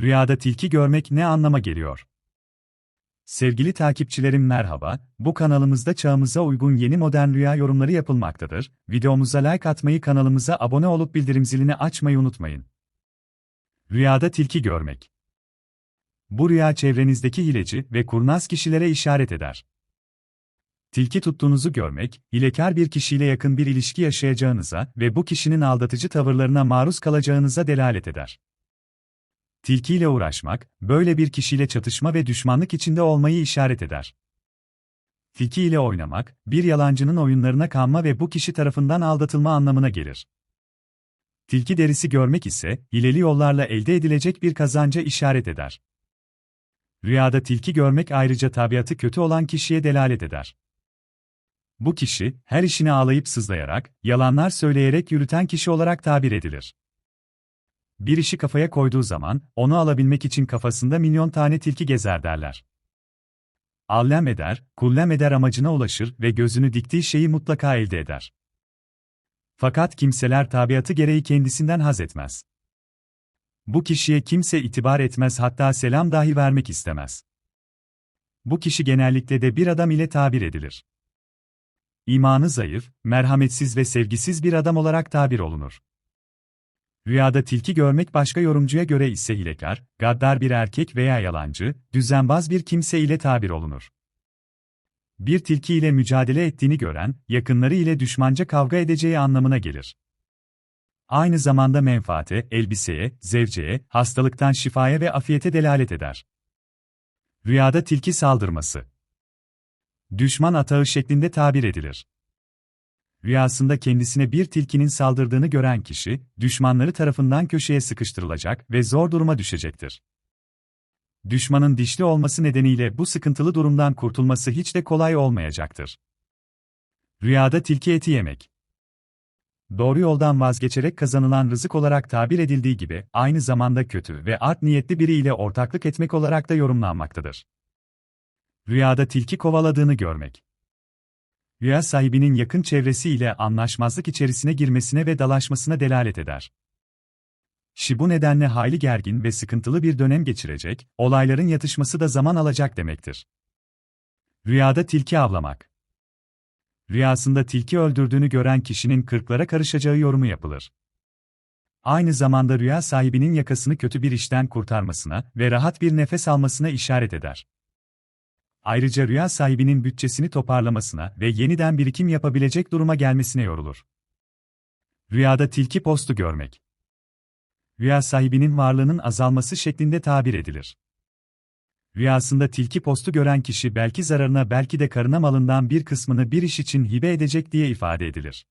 Rüyada tilki görmek ne anlama geliyor? Sevgili takipçilerim merhaba, bu kanalımızda çağımıza uygun yeni modern rüya yorumları yapılmaktadır. Videomuza like atmayı kanalımıza abone olup bildirim zilini açmayı unutmayın. Rüyada tilki görmek. Bu rüya çevrenizdeki hileci ve kurnaz kişilere işaret eder. Tilki tuttuğunuzu görmek, hilekar bir kişiyle yakın bir ilişki yaşayacağınıza ve bu kişinin aldatıcı tavırlarına maruz kalacağınıza delalet eder. Tilkiyle uğraşmak, böyle bir kişiyle çatışma ve düşmanlık içinde olmayı işaret eder. Tilki ile oynamak, bir yalancının oyunlarına kanma ve bu kişi tarafından aldatılma anlamına gelir. Tilki derisi görmek ise, hileli yollarla elde edilecek bir kazanca işaret eder. Rüyada tilki görmek ayrıca tabiatı kötü olan kişiye delalet eder. Bu kişi, her işini ağlayıp sızlayarak, yalanlar söyleyerek yürüten kişi olarak tabir edilir. Bir işi kafaya koyduğu zaman, onu alabilmek için kafasında milyon tane tilki gezer derler. Allem eder, kullem eder amacına ulaşır ve gözünü diktiği şeyi mutlaka elde eder. Fakat kimseler tabiatı gereği kendisinden haz etmez. Bu kişiye kimse itibar etmez hatta selam dahi vermek istemez. Bu kişi genellikle de bir adam ile tabir edilir. İmanı zayıf, merhametsiz ve sevgisiz bir adam olarak tabir olunur. Rüyada tilki görmek başka yorumcuya göre ise hilekar, gaddar bir erkek veya yalancı, düzenbaz bir kimse ile tabir olunur. Bir tilki ile mücadele ettiğini gören, yakınları ile düşmanca kavga edeceği anlamına gelir. Aynı zamanda menfaate, elbiseye, zevceye, hastalıktan şifaya ve afiyete delalet eder. Rüyada tilki saldırması Düşman atağı şeklinde tabir edilir. Rüyasında kendisine bir tilkinin saldırdığını gören kişi, düşmanları tarafından köşeye sıkıştırılacak ve zor duruma düşecektir. Düşmanın dişli olması nedeniyle bu sıkıntılı durumdan kurtulması hiç de kolay olmayacaktır. Rüyada tilki eti yemek Doğru yoldan vazgeçerek kazanılan rızık olarak tabir edildiği gibi, aynı zamanda kötü ve art niyetli biri ile ortaklık etmek olarak da yorumlanmaktadır. Rüyada tilki kovaladığını görmek rüya sahibinin yakın çevresiyle anlaşmazlık içerisine girmesine ve dalaşmasına delalet eder. Şi bu nedenle hayli gergin ve sıkıntılı bir dönem geçirecek, olayların yatışması da zaman alacak demektir. Rüyada tilki avlamak Rüyasında tilki öldürdüğünü gören kişinin kırklara karışacağı yorumu yapılır. Aynı zamanda rüya sahibinin yakasını kötü bir işten kurtarmasına ve rahat bir nefes almasına işaret eder. Ayrıca rüya sahibinin bütçesini toparlamasına ve yeniden birikim yapabilecek duruma gelmesine yorulur. Rüyada tilki postu görmek. Rüya sahibinin varlığının azalması şeklinde tabir edilir. Rüyasında tilki postu gören kişi belki zararına belki de karına malından bir kısmını bir iş için hibe edecek diye ifade edilir.